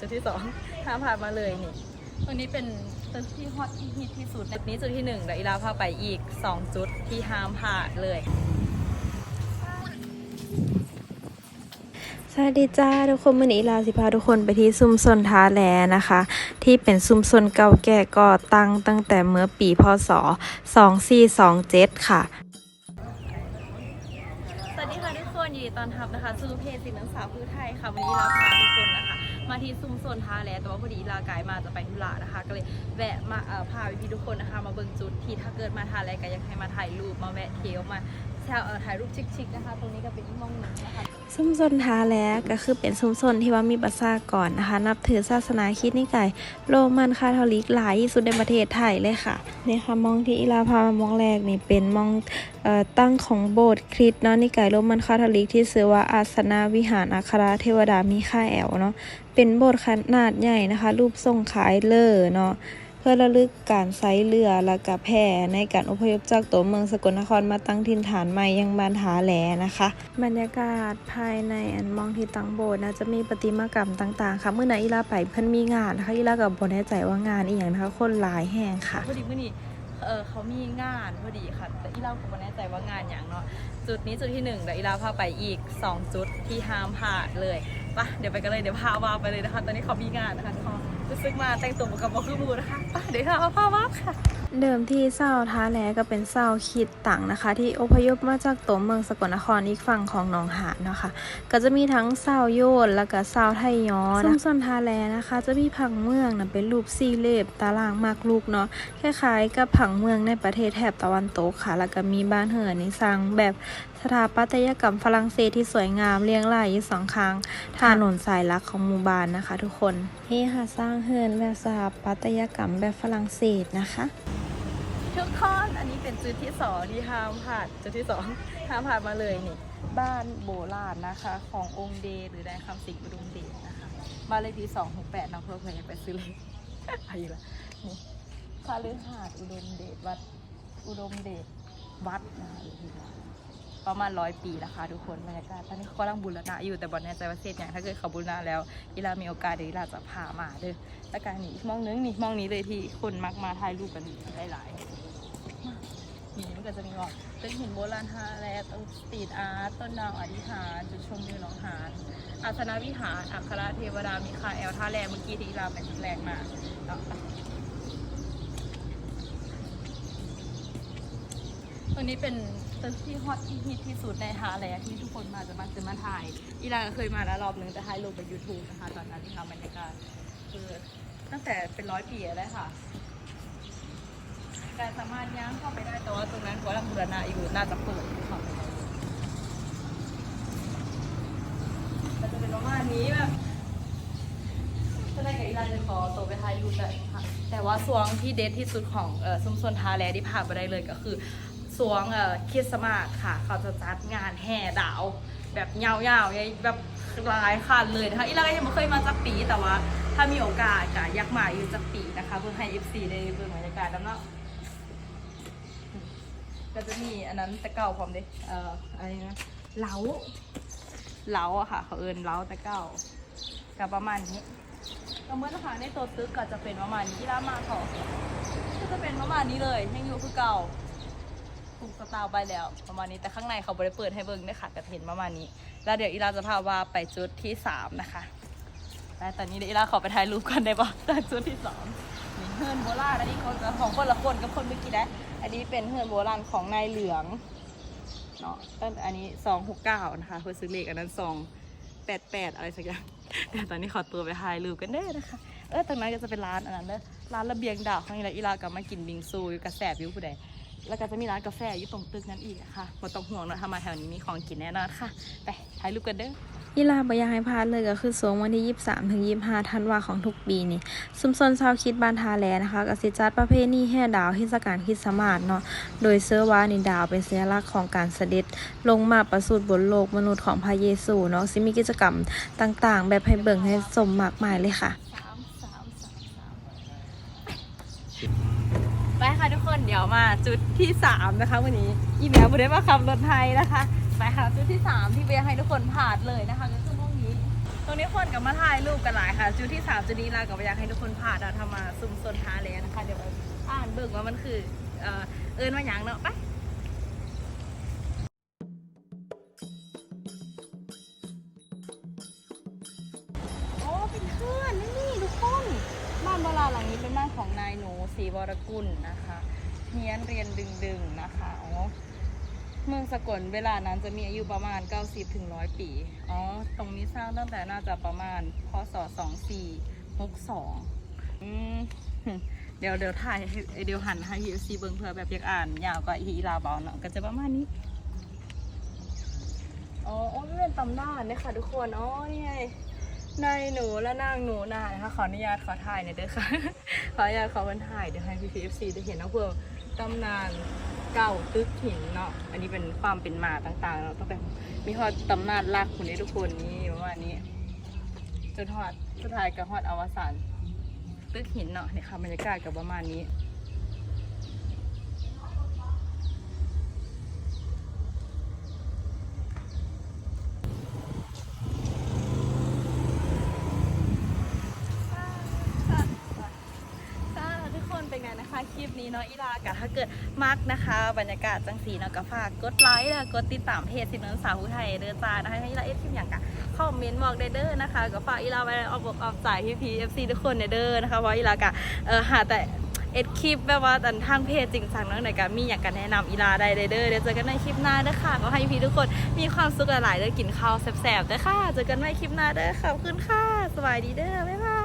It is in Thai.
จุดที่สองห้ามผ่านมาเลยนี่ตรงนี้เป็นจุดที่ฮอตฮิตที่สุดจุดนี้จุดที่หนึ่งเดี๋ยวอีลาพาไปอีกสองจุดที่ห้ามผ่านเลย สวัสดีจ้าทุกคนมื่อนี้ลาสิพาทุกคนไปที่ซุมซนท้าแลนะคะ ที่เป็นซุมซนเก่าแก่ก่อตั้งตั้งแต่เมื่อปีพศ 2427 ค่ะ ตอนทับนะคะสู่เพจสินนังสาวพื้ไทยค่ะวันนี้เราพาทุกคนนะคะ มาที่ซุ้มโซนท่าแลแต่ว่าพอดีลากายมาจะไปธุระนะคะ ก็เลยแวะมาเอ่อพาพี่ทุกคนนะคะ มาเบิ่งจุดที่ถ้าเกิดมาท่าแลก็อยากให้มาถ่ายรูปมาแวะเที่ยวมา แซวเอ่อถ่ายรูปชิคๆนะคะ ตรงนี้ก็เป็นอีกห้องหนึ่งนะคะซุมซนท้าแล้ก็คือเป็นซุ้มซนที่ว่ามีประชากรนนะคะ นับถือศาสนาคริดนิกายโรมันคาทอลิกหลายที่สุดในประเทศไทยเลยค่ะนี่ค่ะมองที่อีลาพามามองแรกนี่เป็นมองออตั้งของโบสถ์คริสต์เนาะนิกายโรมันคาทอลิกที่ชื่อว่าอาสนาวิหารอัคราเทวดามีค่าแอลเนาะเป็นโบสถ์ขนาดใหญ่นะคะ รูปทรงคล้ายเลอเนาะ เพื่อระลึกการไซเรือและกะแพร่ในการอพยพจากตัวเมืองสกลนครมาตั้งถิ่นฐานใหม่ยังบานทาแหลนะคะ บรรยากาศภายในอันมองที่ตั้งโบสถ์นะจะมีประติมากรรมต่างๆ ค่ะเมื่อไหนอีลาไปเพิ่นมีงานนะคะอีลากับบนแน่ใจว่างานอีหยังนะคะคนหลายแห่งค่ะพอดีเมื่อนี้เออเขามีงานพอดีค่ะ แต่อีเราก็ไม่แน่ใจว่างานอย่างเนาะจุดนี้จุดที่หนึ่งเดี๋ยวอีเราพาไปอีกสองจุดที่ห้ามพลาดเลยไปะเดี๋ยวไปกันเลยเดี๋ยวพาว่าไปเลยนะคะ ตอนนี้เขามีงานนะคะเขารู้สึกมาแต่งตัวเหมือนกับบอกคือมูนะคะไปเดี๋ยวเราพาว่าค่ะ เดิมที่เศร้าท้าแลก็เป็นเศร้าขีดต่างนะคะ ที่อพยพมาจากตัวเมืองสกลนครอีกฝั่งของหนองหานเนาะคะ ก็จะมีทั้งเศร้าโยนแล้วก็เศร้าไทยย้อนซึ่งส่วนท้าแลนะคะ จะมีผังเมืองนะเป็นรูปสี่เหลี่ยมตารางมากลูกเนาะคล้ายๆกับผังเมืองในประเทศแถบตะวันตกค่ะ แล้วก็มีบ้านเหือนิสร้างแบบสถาปัตยกรรมฝรั่งเศสที่สวยงามเรียงรายอยู่สองข้างถนนสายหลักของหมู่บ้านนะคะ ทุกคนนี่ค่ะสร้างเฮือนแบบสถาปัตยกรรมแบบฝรั่งเศสนะคะ ทุกคนอันนี้เป็นจุดที่สองที่ห้ามพลาดจุดที่สองห้ามพลาดมาเลยนี่บ้านโบราณนะคะ ขององค์เดหรือได้คำสิงห์อุดมเดชนะคะบ้านเลขที่สองหกแปดน้องเพื่อนอยากไปซื้อเลยไปอยู่ละนี่พาลือหาดอุดมเดชวัดอุดมเดชวัดนะคะที่นั่ ประมาณร้อยปีแล้วค่ะทุกคนบรรยากาศตอนนี้เขากำลังบูรณะอยู่แต่บอลแน่ใจว่าเสร็จอย่างถ้าเกิดเขาบูรณะแล้วอีลามีโอกาสเดี๋ยวอีลาจะพามาเด้อแล้วการนี่อีกมองนึงนี่มองนี้เลยที่คนมักมาถ่ายรูปกันได้หลายๆนี่มันก็จะมีว่าตึกหินโบราณฮาแลตรงสตรีทอาร์ตต้นดาวอธิษฐานจุดชมวิวหนองหานอาสนะวิหารอัครเทวดามีคาแอลท่าแรกเมื่อกี้ที่เราไปจุดแรกมาเนาะตรงนี้เป็น ตึกที่ฮอตที่ฮิตที่สุดในฮาแลที่ทุกคนมาจะมาจะมาถ่าย อีลาก็เคยมาแล้วรอบหนึ่งแต่ถ่ายลงไป YouTube นะคะ ตอนนั้นที่ทำบรรยากาศคือตั้งแต่เป็นร้อยปีแล้วค่ะ การสามารถย่างเข้าไปได้แต่ว่าตรงนั้นเขาลังบูรณะอยู่น่าจะเปิดเข้าไปได้มันจะเป็นประมาณนี้แบบถ้าได้กับอีลาจะขอตัวไปถ่ายรูปได้ค่ะ แต่ว่าสวงที่เด็ดที่สุดของเออซุ้มซนทาแลที่ผ่านไปได้เลยก็คือ สวงเอ่อคริสต์มาสค่ะ เขาจะจัดงานแห่ดาว แบบยาวๆแบบหลายคันเลยนะคะอีลาก็ยังไม่เคยมาจักปีแต่ว่า ถ้ามีโอกาสก็อยากมาอยู่จักปีนะคะ เพื่อให้ FC ได้เบิ่งบรรยากาศแล้วเนาะก็จะมีอันนั้นต่เก่าพร้อมเด้เอ่ออะไรนะเหลาเหลาอะค่ะเขาเอินเหลาต่เก่ากับประมาณนี้ก็เมื่อนะคะในตัวตึกก็จะเป็นประมาณนี้ที่ร้านมาเขาก็จะเป็นประมาณนี้เลยยังอยู่คือเก่า ถูกสตาร์ไปแล้ว ประมาณนี้แต่ข้างในเขาไม่ได้เปิดให้เบิ่งด้วยค่ะแต่เห็นประมาณนี้ แล้วเดี๋ยวอีลาจะพาว่าไปจุดที่สามนะคะและตอนนี้เดี๋ยวอีลาขอไปถ่ายรูปกันได้ปะจากจุดที่สองนี่เฮิร์นโบราณอันนี้คนของคนละคนกับคนเมื่อกี้นะอันนี้เป็นเฮือนโบราณของนายเหลืองเนาะตั้งแต่อันนี้สองหกเก้านะคะเพื่อซื้อเลขอันนั้นสองแปดแปดอะไรสักอย่างแต่ตอนนี้ขอตัวไปถ่ายรูปกันเด้นะคะ เออตรงนั้นก็จะเป็นร้านอันนั้นเด้อร้านระเบียงดาวข้างนี้แหละอีลากลับมากินบิงซูอยู่กระแสบอยู่ผู้ใด แล้วก็จะมีร้านกาแฟอยู่ตรงตึกนั้นอีกนะคะมาต้องห่วงเนอะถ้ามาแถวนี้มีของกินแน่นอนค่ะ ไปถ่ายรูปกันเด้อยีลาบยากให้พลาดเลยก็คือสวงวันที่ 23 ถึง 25 ธันวาของทุกปีนี่ซุมซนชาวคิดบานทาแลนะคะกสิจัดประเพณีแห่ดาวเทศกาลคริสมาสเนาะโดยเสื้อว่านี่ดาวเป็นสัญลักษณ์ของการเสด็จ ลงมาประสูติบนโลกมนุษย์ของพระเยซูเนาะซิมีกิจกรรมต่างๆ แบบให้เบิ่งให้สมมากมายเลยค่ะ สามสามสามสามไปค่ะทุกคน เดี๋ยวมาจุดที่สามนะคะ วันนี้อีแมวบุได้มาขับรถไทยนะคะไปค่ะจุดที่สามที่เบียร์ให้ทุกคนผ่านเลยนะคะก็คือห้องนี้ ตรงนี้คนกับมาถ่ายรูปกันหลายค่ะ จุดที่สามจุดนี้ลากับอยากให้ทุกคนผ่านเราทำมาซุ่มซนหาเลยนะคะเดี๋ยวไปอ่านเบิ่งว่ามันคือเอ่อเอิญว่าหยังเนาะไปโอ้เป็นเพื่อนนี่ทุกคนบ้านโบราณหลังนี้เป็นบ้านของนายหนูศรีวรกุลนะคะ เฮียนเรียนดึงดึงนะคะอ๋อเมืองสกลเวลานั้นจะมีอายุประมาณ 90ถึง100 ปี อ๋อ ตรงนี้สร้างตั้งแต่น่าจะประมาณพศ2462อืมเดี๋ยวเดี๋ยวถ่ายให้เดี๋ยวหันให้ยูซีเบิงเผื่อแบบอยากอ่าน ยาวกว่าอีลาเบาเนาะก็จะประมาณนี้ อ๋อโอ้ไม่เป็นตำนานเนี่ยค่ะทุกคน อ๋อ นี่ไงนายหนูและนางหนูนานะคะขออนุญาตขอถ่ายหน่อยเด้อค่ะ ขออนุญาตขอคนถ่ายเดี๋ยวให้พี่พีเอฟซีได้เห็นนะเพื่อ ตำนานเก่าตึกหินเนาะ อันนี้เป็นความเป็นมาต่างๆ เราต้องแต่มีฮอดตำนานลากคนนี้ทุกคนนี่ประมาณนี้ จนฮอดสุดท้ายกับฮอดอวสานตึกหินเนาะนี่ค่ะบรรยากาศกับประมาณนี้ ค่ะทุกคนเป็นไงนะคะ คลิ ปนี้เนาะอีลากะถ้าเกิดมักนะคะ บรรยากาศจังสีเนาะก็ฝากกดไลค์และกดติดตามเพจสินนนสาวผู้ไทยเด้อจ้านะคะให้อีลาเอฟคลิปอย่างกะคอมเมนต์บอกได้เด้อนะคะก็ฝากอีลาไว้ออกบอกออกจ่ายพี่พีเอฟซีทุกคนเด้อนะคะเพราะอีลากะเออหาแต่เอ็ดคลิปแบบว่าอันทางเพจจริงจังเนาะในการมีอยางกันแนะนำอีลาได้เด้อเดี๋ยวเจอกันในคลิปหน้าเด้อค่ะก็ให้พี่ทุกคนมีความสุขหลายๆเด้อกินข้าวแซ่บๆเด้อค่ะเจอกันใหม่คลิปหน้าเด้อขอบคุณค่ะสวัสดีเด้อบ๊ายบาย